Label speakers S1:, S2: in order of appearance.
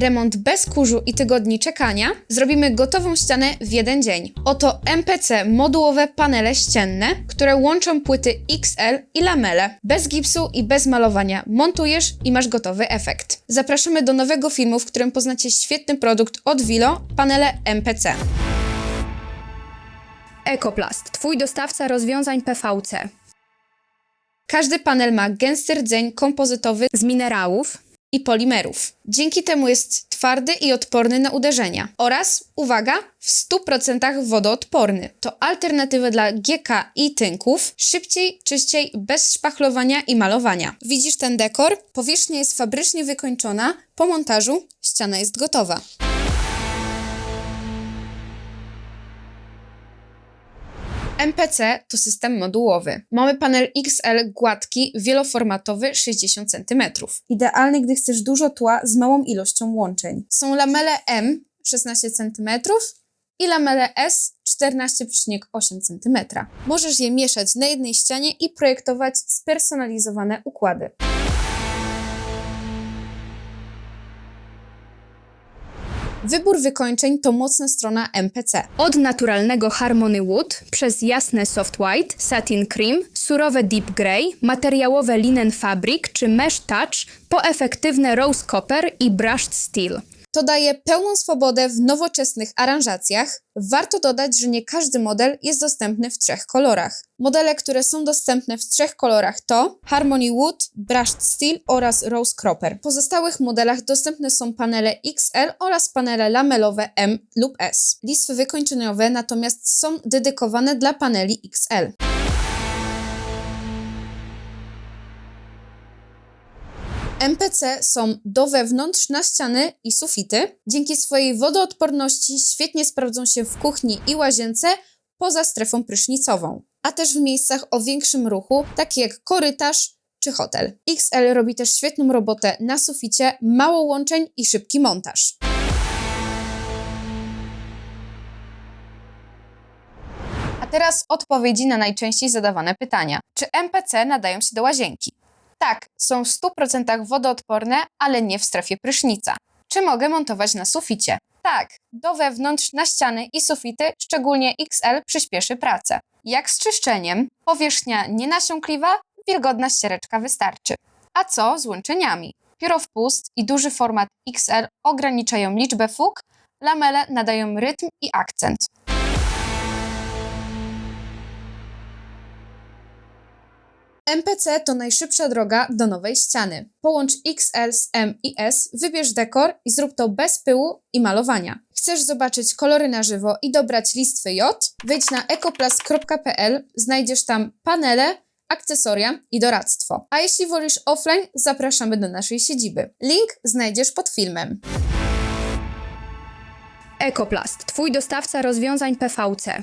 S1: remont bez kurzu i tygodni czekania, zrobimy gotową ścianę w jeden dzień. Oto MPC modułowe panele ścienne, które łączą płyty XL i lamele. Bez gipsu i bez malowania montujesz i masz gotowy efekt. Zapraszamy do nowego filmu, w którym poznacie świetny produkt od Wilo, panele MPC.
S2: Ekoplast, twój dostawca rozwiązań PVC.
S1: Każdy panel ma gęsty rdzeń kompozytowy
S2: Z minerałów,
S1: i polimerów. Dzięki temu jest twardy i odporny na uderzenia. Oraz, uwaga, w 100% wodoodporny. To alternatywa dla GK i tynków, szybciej, czyściej, bez szpachlowania i malowania. Widzisz ten dekor? Powierzchnia jest fabrycznie wykończona. Po montażu ściana jest gotowa. MPC to system modułowy. Mamy panel XL gładki, wieloformatowy 60 cm. Idealny, gdy chcesz dużo tła z małą ilością łączeń. Są lamele M 16 cm i lamele S 14,8 cm. Możesz je mieszać na jednej ścianie i projektować spersonalizowane układy. Wybór wykończeń to mocna strona MPC.
S2: od naturalnego Harmony Wood przez jasne Soft White, Satin Cream, surowe Deep Grey, materiałowe Linen Fabric czy Mesh Touch po efektywne Rose Copper i Brushed Steel.
S1: To daje pełną swobodę w nowoczesnych aranżacjach. Warto dodać, że nie każdy model jest dostępny w trzech kolorach. Modele, które są dostępne w trzech kolorach to Harmony Wood, Brushed Steel oraz Rose Cropper. W pozostałych modelach dostępne są panele XL oraz panele lamelowe M lub S. Listwy wykończeniowe natomiast są dedykowane dla paneli XL. MPC są do wewnątrz na ściany i sufity. Dzięki swojej wodoodporności świetnie sprawdzą się w kuchni i łazience poza strefą prysznicową, a też w miejscach o większym ruchu, takie jak korytarz czy hotel. XL robi też świetną robotę na suficie, mało łączeń i szybki montaż. Teraz odpowiedzi na najczęściej zadawane pytania. Czy MPC nadają się do łazienki? Tak, są w 100% wodoodporne, ale nie w strefie prysznica. Czy mogę montować na suficie? Tak, do wewnątrz, na ściany i sufity, szczególnie XL, przyspieszy pracę. Jak z czyszczeniem? Powierzchnia nienasiąkliwa, wilgotna ściereczka wystarczy. A co z łączeniami? Pióro wpust i duży format XL ograniczają liczbę fug, lamele nadają rytm i akcent. MPC to najszybsza droga do nowej ściany. Połącz XL z M i S, wybierz dekor i zrób to bez pyłu i malowania. Chcesz zobaczyć kolory na żywo i dobrać listwy J? Wejdź na ekoplast.pl, znajdziesz tam panele, akcesoria i doradztwo. A jeśli wolisz offline, zapraszamy do naszej siedziby. Link znajdziesz pod filmem.
S2: Ekoplast, twój dostawca rozwiązań PVC.